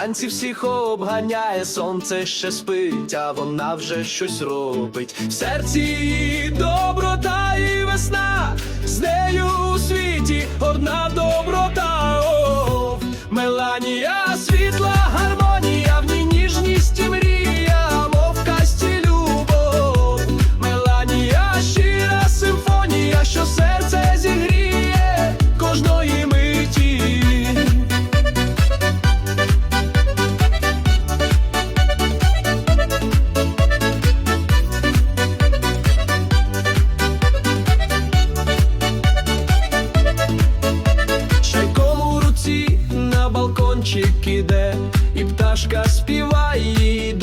Вранці всіх обганяє, сонце ще спить, а вона вже щось робить. В серці доброта і весна з нею у світі. заспівай.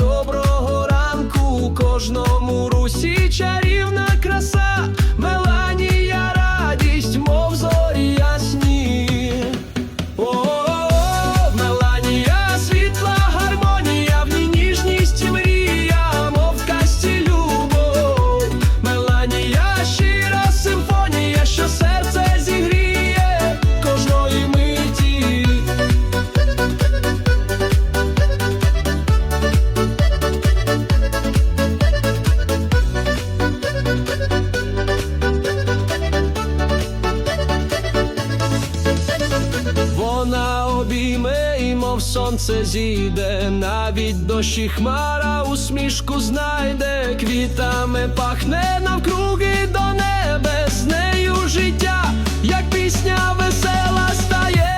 знов сонце зійде, навіть дощі хмара усмішку знайде, квітами пахне навкруги до небе, з нею життя, як пісня весела стає,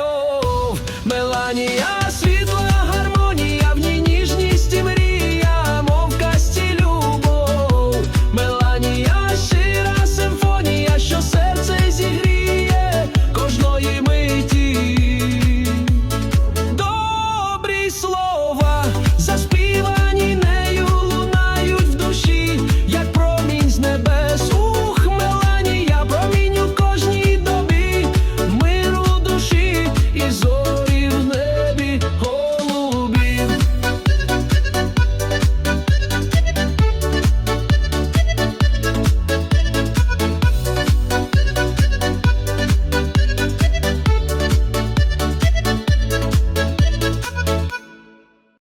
О Меланія.